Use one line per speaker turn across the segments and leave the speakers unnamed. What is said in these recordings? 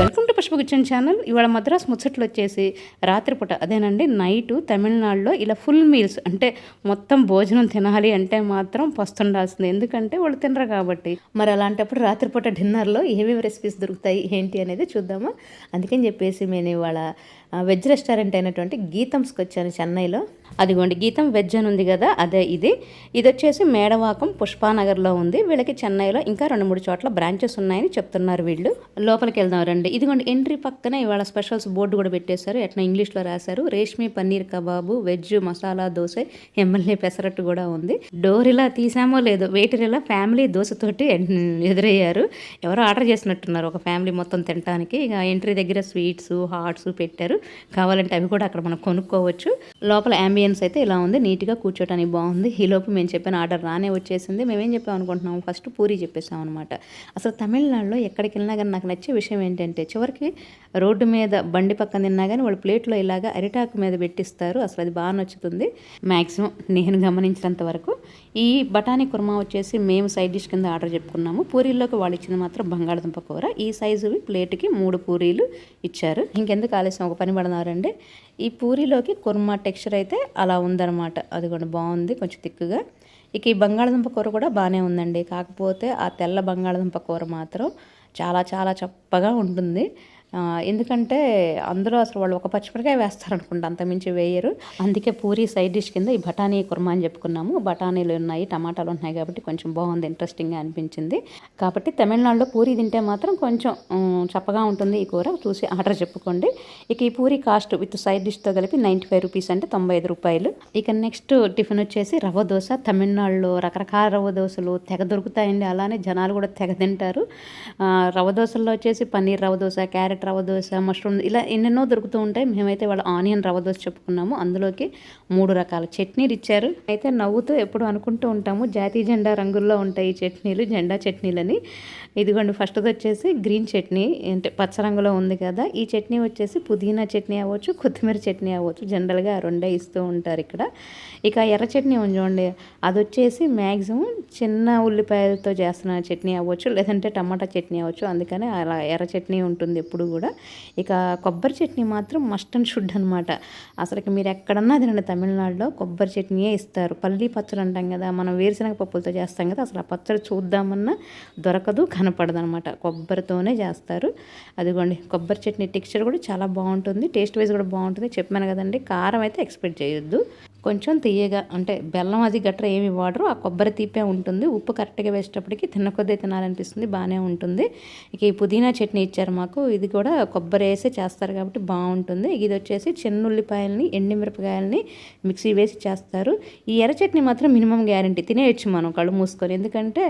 Welcome to Pushpa kitchen channel. ఇవాళ మద్రాస్ ముచ్చట్లు వచ్చేసి రాత్రిపూట. అదేనండి నైట్ తమిళనాడులో ఇలా ఫుల్ మీల్స్ అంటే మొత్తం భోజనం తినాలి అంటే మాత్రం పస్తుండాల్సింది. ఎందుకంటే వాళ్ళు తినరు కాబట్టి. మరి అలాంటప్పుడు రాత్రిపూట డిన్నర్లో ఏమేమి రెసిపీస్ దొరుకుతాయి ఏంటి అనేది చూద్దామా? అందుకని చెప్పేసి నేను ఇవాళ వెజ్ రెస్టారెంట్ అయినటువంటి గీతంస్కి వచ్చాను చెన్నైలో. అదిగోండి గీతం వెజ్ అని ఉంది కదా అదే ఇది. ఇది వచ్చేసి మేడవాకం పుష్పానగర్లో ఉంది. వీళ్ళకి చెన్నైలో ఇంకా రెండు మూడు చోట్ల బ్రాంచెస్ ఉన్నాయని చెప్తున్నారు వీళ్ళు. లోపలికి వెళ్దాం రండి. ఇదిగోండి ఎంట్రీ పక్కనే ఇవాళ స్పెషల్స్ బోర్డు కూడా పెట్టేశారు. ఎట్లా ఇంగ్లీష్లో రాశారు? Reshmi paneer kebab veg masala dosa MLA pesarattu కూడా ఉంది. డోర్ ఇలా తీసామో లేదో వెయిటర్ ఇలా ఫ్యామిలీ దోశతోటి ఎదురయ్యారు. ఎవరో ఆర్డర్ చేసినట్టున్నారు ఒక ఫ్యామిలీ మొత్తం తినడానికి ఇక ఎంట్రీ దగ్గర స్వీట్స్ హాట్స్ పెట్టారు. కావాలంటే అవి కూడా అక్కడ మనం కొనుక్కోవచ్చు. లోపల అంబియన్స్ అయితే ఇలా ఉంది. నీట్గా కూర్చోటానికి బాగుంది. ఈలోపు మేము చెప్పిన ఆర్డర్ రానే వచ్చేసింది. మేమేం చెప్పాం అనుకుంటున్నాం? ఫస్ట్ పూరి చెప్పేసాం అనమాట అసలు తమిళనాడులో ఎక్కడికి వెళ్ళినా కానీ నాకు నచ్చే విషయం ఏంటంటే చివరికి రోడ్డు మీద బండి పక్కన తిన్నా కానీ వాళ్ళు ప్లేట్లో ఇలాగా అరిటాకు మీద పెట్టిస్తారు. అసలు అది బాగా నచ్చుతుంది. మ్యాక్సిమం నేను గమనించినంత వరకు. ఈ బఠానీ కుర్మా వచ్చేసి మేము సైడ్ డిష్ కింద ఆర్డర్ చెప్పుకున్నాము. పూరీల్లోకి వాళ్ళు ఇచ్చింది మాత్రం బంగాళదుంప కూర. ఈ సైజువి ప్లేట్కి మూడు పూరీలు ఇచ్చారు. ఇంకెందుకు ఆలస్యం? ఒక పని ఈ పూరీలోకి కుర్మా టెక్స్చర్ అయితే అలా ఉందన్నమాట. అది కూడా బాగుంది కొంచెం తిక్కుగా ఇక ఈ బంగాళదుంప కూర కూడా బాగానే ఉందండి. కాకపోతే ఆ తెల్ల బంగాళదుంప కూర మాత్రం చాలా చాలా చప్పగా ఉంటుంది. ఎందుకంటే అందులో అసలు వాళ్ళు ఒక పచ్చిమిరకాయ వేస్తారు అనుకుంటా అంతమించి వేయరు. అందుకే పూరి సైడ్ డిష్ కింద ఈ బఠానీ కుర్మా అని చెప్పుకున్నాము. బఠానీలు ఉన్నాయి టమాటాలు ఉన్నాయి కాబట్టి కొంచెం బాగుంది ఇంట్రెస్టింగ్గా అనిపించింది. కాబట్టి తమిళనాడులో పూరి తింటే మాత్రం కొంచెం చప్పగా ఉంటుంది ఈ కూర. చూసి ఆర్డర్ చెప్పుకోండి. ఇక ఈ పూరి కాస్ట్ విత్ సైడ్ డిష్తో కలిపి నైంటీ ఫైవ్ రూపీస్ అంటే తొంభై ఐదు రూపాయలు. ఇక నెక్స్ట్ టిఫిన్ వచ్చేసి రవ్వ దోశ. తమిళనాడులో రకరకాల రవ్వ దోశలు తెగ దొరుకుతాయండి. అలానే జనాలు కూడా తెగ తింటారు. రవ రవ్వ దోశల్లో వచ్చేసి పన్నీర్ రవ్వ దోశ క్యారెట్ రవ్వ దోశ మష్రూమ్ ఇలా ఎన్నెన్నో దొరుకుతూ ఉంటాయి. మేమైతే వాళ్ళ ఆనియన్ రవ్వ దోశ చెప్పుకున్నాము. అందులోకి మూడు రకాల చట్నీలు ఇచ్చారు. అయితే నవ్వుతూ ఎప్పుడు అనుకుంటూ ఉంటాము జాతీయ జెండా రంగుల్లో ఉంటాయి ఈ చట్నీలు జెండా చట్నీలని. ఇదిగోండి ఫస్ట్ది వచ్చేసి గ్రీన్ చట్నీ. అంటే పచ్చ రంగులో ఉంది కదా ఈ చట్నీ వచ్చేసి పుదీనా చట్నీ అవ్వచ్చు కొత్తిమీర చట్నీ అవ్వచ్చు. జనరల్గా రెండే ఇస్తూ ఉంటారు ఇక్కడ. ఇక ఎర్ర చట్నీ ఉంచండి అది వచ్చేసి మ్యాక్సిమం చిన్న ఉల్లిపాయలతో చేస్తున్న చట్నీ అవ్వచ్చు లేదంటే టమాటా చట్నీ అవ్వచ్చు. అందుకని అలా ఎర్ర చట్నీ ఉంటుంది ఎప్పుడు. కూడా. ఇక కొబ్బరి చట్నీ మాత్రం మస్ట్ అండ్ షుడ్ అనమాట అసలుకి మీరు ఎక్కడన్నా తినండి తమిళనాడులో కొబ్బరి చట్నీయే ఇస్తారు. పల్లీ పచ్చడి అంటాం కదా మనం వేరుశనగ పప్పులతో చేస్తాం కదా అసలు ఆ పచ్చడి చూద్దామన్నా దొరకదు కనపడదు అనమాట కొబ్బరితోనే చేస్తారు. అదిగోండి కొబ్బరి చట్నీ టెక్స్చర్ కూడా చాలా బాగుంటుంది. టేస్ట్ వైజ్ కూడా బాగుంటుంది. చెప్పాను కదండి కారం అయితే ఎక్స్పెక్ట్ చేయొద్దు. కొంచెం తీయగా అంటే బెల్లం అది గట్రా ఏమి వాడరు. ఆ కొబ్బరి తీపే ఉంటుంది. ఉప్పు కరెక్ట్గా వేసేటప్పటికి తిన్న కొద్దీ తినాలనిపిస్తుంది. బాగానే ఉంటుంది. ఇక ఈ పుదీనా చట్నీ ఇచ్చారు మాకు. ఇది కూడా కొబ్బరి వేసి చేస్తారు కాబట్టి బాగుంటుంది ఇది వచ్చేసి చిన్న ఉల్లిపాయలని ఎండిమిరపకాయలని మిక్సీ వేసి చేస్తారు. ఈ ఎర్ర చట్నీ మాత్రం మినిమం గ్యారంటీ. తినేయచ్చు మనం కళ్ళు మూసుకొని. ఎందుకంటే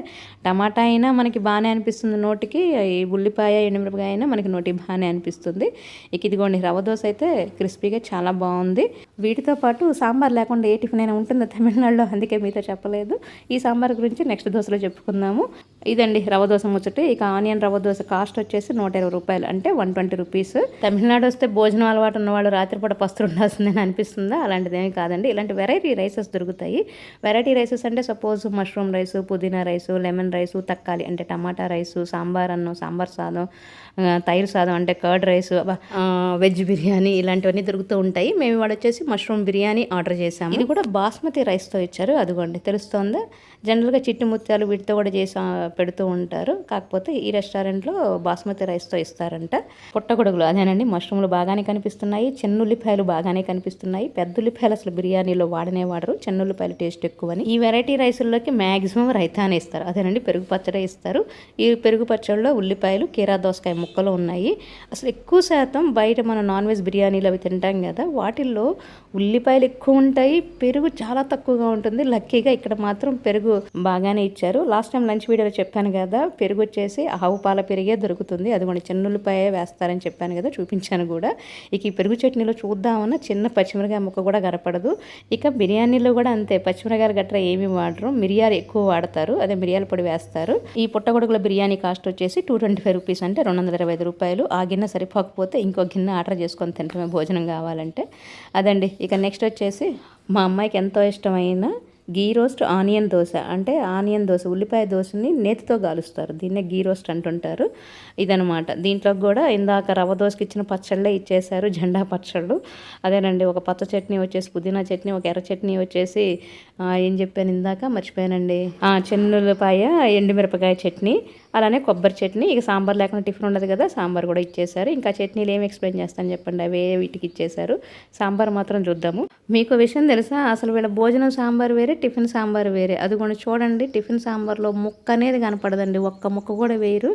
టమాటా అయినా మనకి బాగానే అనిపిస్తుంది నోటికి. ఈ ఉల్లిపాయ ఎండుమిరపకాయ అయినా మనకి నోటికి బాగానే అనిపిస్తుంది. ఇక ఇదిగోండి రవ్వ దోశ అయితే క్రిస్పీగా చాలా బాగుంది వీటితో పాటు సాంబార్ లేకుండా ఏ టిఫిన్ అయినా ఉంటుందా తమిళనాడులో? అందుకే మీతో చెప్పలేదు. ఈ సాంబార్ గురించి నెక్స్ట్ దోశలో చెప్పుకుందాము. ఇదండి రవ్వ దోశ ముచ్చట. ఇక ఆనియన్ రవ్వ దోశ కాస్ట్ వచ్చేసి నూట ఇరవై రూపాయలు. అంటే వన్ ట్వంటీ రూపీస్. తమిళనాడు వస్తే భోజనం అలవాటు ఉన్నవాళ్ళు రాత్రిపూట పస్తులు ఉండాల్సిందని అనిపిస్తుందా? అలాంటిది ఏమీ కాదండి. ఇలాంటి వెరైటీ రైసెస్ దొరుకుతాయి. వెరైటీ రైసెస్ అంటే suppose mushroom rice pudina rice lemon rice తక్కాలి అంటే టమాటా రైస్ సాంబార్ అన్నం సాంబార్ సాదం తైరు సాదం అంటే కర్డ్ రైస్ వెజ్ బిర్యానీ ఇలాంటివన్నీ దొరుకుతూ ఉంటాయి. మేము ఇవాళ వచ్చేసి మష్రూమ్ బిర్యానీ ఆర్డర్ చేసాము ఇది కూడా బాస్మతి రైస్తో ఇచ్చారు. అదిగోండి తెలుస్తోందా? జనరల్గా చిట్టి ముత్యాలు వీటితో కూడా చేసి పెడుతూ ఉంటారు. కాకపోతే ఈ రెస్టారెంట్లో బాస్మతి రైస్తో ఇస్తారంట. పుట్టగొడుగులు అదేనండి మష్రూమ్లు బాగానే కనిపిస్తున్నాయి చిన్నుల్లిపాయలు బాగానే కనిపిస్తున్నాయి. పెద్ద ఉల్లిపాయలు అసలు బిర్యానీలో వాడనే వాడరు. చిన్నుల్లిపాయలు టేస్ట్ ఎక్కువని. ఈ వెరైటీ రైసుల్లోకి మ్యాక్సిమం రైతానే ఇస్తారు. అదేనండి పెరుగు పచ్చడి ఇస్తారు. ఈ పెరుగు పచ్చడిలో ఉల్లిపాయలు కీరా దోసకాయ ముక్కలు ఉన్నాయి. అసలు ఎక్కువ శాతం బయట మనం నాన్ వెజ్ బిర్యానీలు అవి తింటాం కదా వాటిల్లో ఉల్లిపాయలు ఎక్కువ ఉంటాయి పెరుగు చాలా తక్కువగా ఉంటుంది. లక్కీగా ఇక్కడ మాత్రం పెరుగు బాగానే ఇచ్చారు. లాస్ట్ టైం లంచ్ వీడియోలో చెప్పాను కదా పెరుగు వచ్చేసి ఆవు పాల పెరిగే దొరుకుతుంది. అది మన చిన్నుల్లిపాయ వేస్తారని చెప్పాను కదా చూపించాను కూడా. ఇక ఈ పెరుగు చట్నీలో చూద్దామన్న చిన్న పచ్చిమిరకాయ ముక్క కూడా కనపడదు. ఇక బిర్యానీలో కూడా అంతే పచ్చిమిరకాయలు గట్రా ఏమి వాడరు. మిరియాలు ఎక్కువ వాడతారు అదే మిరియాల పొడి వేస్తారు. ఈ పుట్టగొడుగుల బిర్యానీ కాస్ట్ వచ్చేసి టూ ట్వంటీ ఫైవ్ రూపీస్ అంటే రెండు వందల ఇరవై ఐదు రూపాయలు. ఆ గిన్నె సరిపోకపోతే ఇంకో గిన్నె ఆర్డర్ చేసుకొని తింటమే భోజనం కావాలంటే. అదండి ఇక నెక్స్ట్ వచ్చేసి మా అమ్మాయికి ఎంతో ఇష్టమైన గీ రోస్ట్ ఆనియన్ దోశ. అంటే ఆనియన్ దోశ ఉల్లిపాయ దోశని నేతితో గాలుస్తారు. దీన్నే గీ రోస్ట్ అంటుంటారు. ఇదనమాట దీంట్లో కూడా ఇందాక రవ్వ దోశకి ఇచ్చిన పచ్చళ్ళే ఇచ్చేసారు జెండా పచ్చళ్ళు. అదేనండి ఒక పచ్చ చట్నీ వచ్చేసి పుదీనా చట్నీ ఒక ఎర్ర చట్నీ వచ్చేసి ఏం చెప్పాను ఇందాక? మర్చిపోయానండి. ఆ, చెన్నులపాయ ఎండుమిరపకాయ చట్నీ. అలానే కొబ్బరి చట్నీ ఇక సాంబార్ లేకుండా టిఫిన్ ఉండదు కదా సాంబార్ కూడా ఇచ్చేసారు ఇంకా చట్నీలు ఏమి ఎక్స్ప్లెయిన్ చేస్తాను చెప్పండి అవే వీటికి ఇచ్చేసారు సాంబార్ మాత్రం చూద్దాము. మీకు విషయం తెలుసా అసలు వీళ్ళ భోజనం సాంబార్ వేరే టిఫిన్ సాంబార్ వేరే. అది కూడా చూడండి టిఫిన్ సాంబార్లో ముక్క అనేది కనపడదండి ఒక్క ముక్క కూడా వేయరు.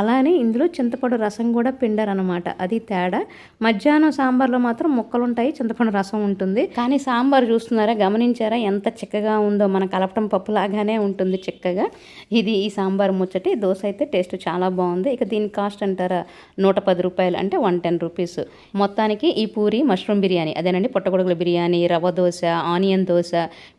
అలానే ఇందులో చింతపండు రసం కూడా పిండరు అనమాట అది తేడా. మధ్యాహ్నం సాంబార్లో మాత్రం ముక్కలు ఉంటాయి చింతపండు రసం ఉంటుంది. కానీ సాంబార్ చూస్తున్నారా గమనించారా ఎంత చిక్కగా ఉందో మన కలపటం పప్పు లాగానే ఉంటుంది చిక్కగా. ఇది ఈ సాంబార్ ముచ్చటి దోశ అయితే టేస్ట్ చాలా బాగుంది. ఇక దీని కాస్ట్ అంటారా నూట పది రూపాయలు అంటే వన్ టెన్ రూపీస్. మొత్తానికి ఈ పూరి మష్రూమ్ బిర్యానీ అదేనండి పుట్టగొడుగుల బిర్యానీ రవ్వ దోశ ఆనియన్ దోశ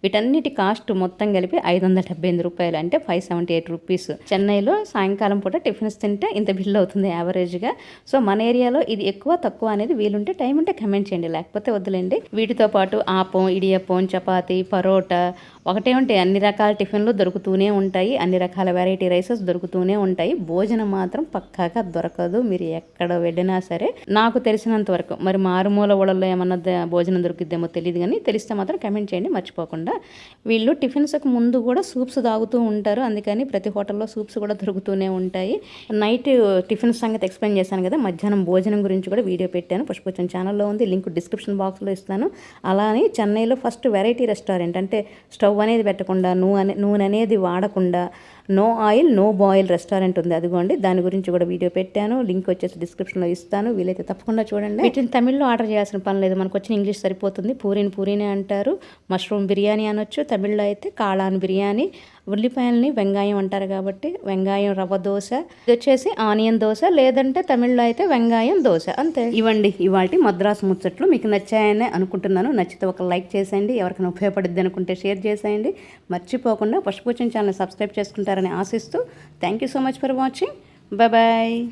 వీటన్నిటి కాస్ట్ మొత్తం కలిపి ఐదు వందల డెబ్బై ఎనిమిది రూపాయలు అంటే ఫైవ్ సెవెంటీ ఎయిట్ రూపీస్. చెన్నైలో సాయంకాలం పూట టిఫిన్స్ తింటే ఇంత బిల్ అవుతుంది యావరేజ్గా. సో మన ఏరియాలో ఇది ఎక్కువ తక్కువ అనేది వీలుంటే టైం ఉంటే కమెంట్ చేయండి. లేకపోతే వద్దులేండి. వీటితో పాటు ఆపం ఇడియప్పం చపాతి పరోటా ఒకటే అన్ని రకాల టిఫిన్లు దొరుకుతూనే ఉంటాయి. అన్ని రకాల వెరైటీ రైసెస్ దొరుకుతూనే ఉంటాయి. భోజనం మాత్రం పక్కాగా దొరకదు. మీరు ఎక్కడ వెళ్ళినా సరే నాకు తెలిసినంత వరకు. మరి మారుమూల ఊళ్ళలో ఏమన్నా ద- భోజనం దొరికిద్దేమో తెలియదు కానీ తెలిస్తే మాత్రం కమెంట్ చేయండి మర్చిపోకుండా. వీళ్ళు టిఫిన్స్కి ముందు కూడా సూప్స్ తాగుతూ ఉంటారు. అందుకని ప్రతి హోటల్లో సూప్స్ కూడా దొరుకుతూనే ఉంటాయి. నైట్ టిఫిన్ సంగతి ఎక్స్ప్లెయిన్ చేశాను కదా. మధ్యాహ్నం భోజనం గురించి కూడా వీడియో పెట్టాను. పుష్పచ్చం ఛానల్లో ఉంది. లింక్ డిస్క్రిప్షన్ బాక్స్లో ఇస్తాను. అలానే చెన్నైలో ఫస్ట్ వెరైటీ రెస్టారెంట్ అంటే స్టవ్ అనేది పెట్టకుండా నూనె నూనె అనేది వాడకుండా no oil no boil restaurant ఉంది. అదిగోండి దాని గురించి కూడా వీడియో పెట్టాను. లింక్ వచ్చేసి డిస్క్రిప్షన్లో ఇస్తాను. వీలైతే తప్పకుండా చూడండి. వీటిని తమిళ్ళో ఆర్డర్ చేయాల్సిన పని లేదు. మనకు వచ్చిన ఇంగ్లీష్ సరిపోతుంది. పూరిని పూరినే అంటారు. మష్రూమ్ బిర్యానీ అనొచ్చు. తమిళ్ళో అయితే కాళాన్ బిర్యానీ. ఉల్లిపాయలని వెంగాయం అంటారు కాబట్టి వెంగాయం రవ్వ దోశ. ఇది వచ్చేసి ఆనియన్ దోశ. లేదంటే తమిళ్ళో అయితే వెంగాయం దోశ. అంతే. ఇవ్వండి. ఇవాటి మద్రాసు ముచ్చట్లు మీకు నచ్చాయని అనుకుంటున్నాను. నచ్చితే ఒక లైక్ చేసేయండి. ఎవరికైనా ఉపయోగపడుద్ది అనుకుంటే షేర్ చేసేయండి. మర్చిపోకుండా పశుపూచన ఛానల్ సబ్స్క్రైబ్ ఉంటారని ఆశిస్తూ thank you so much for watching. Bye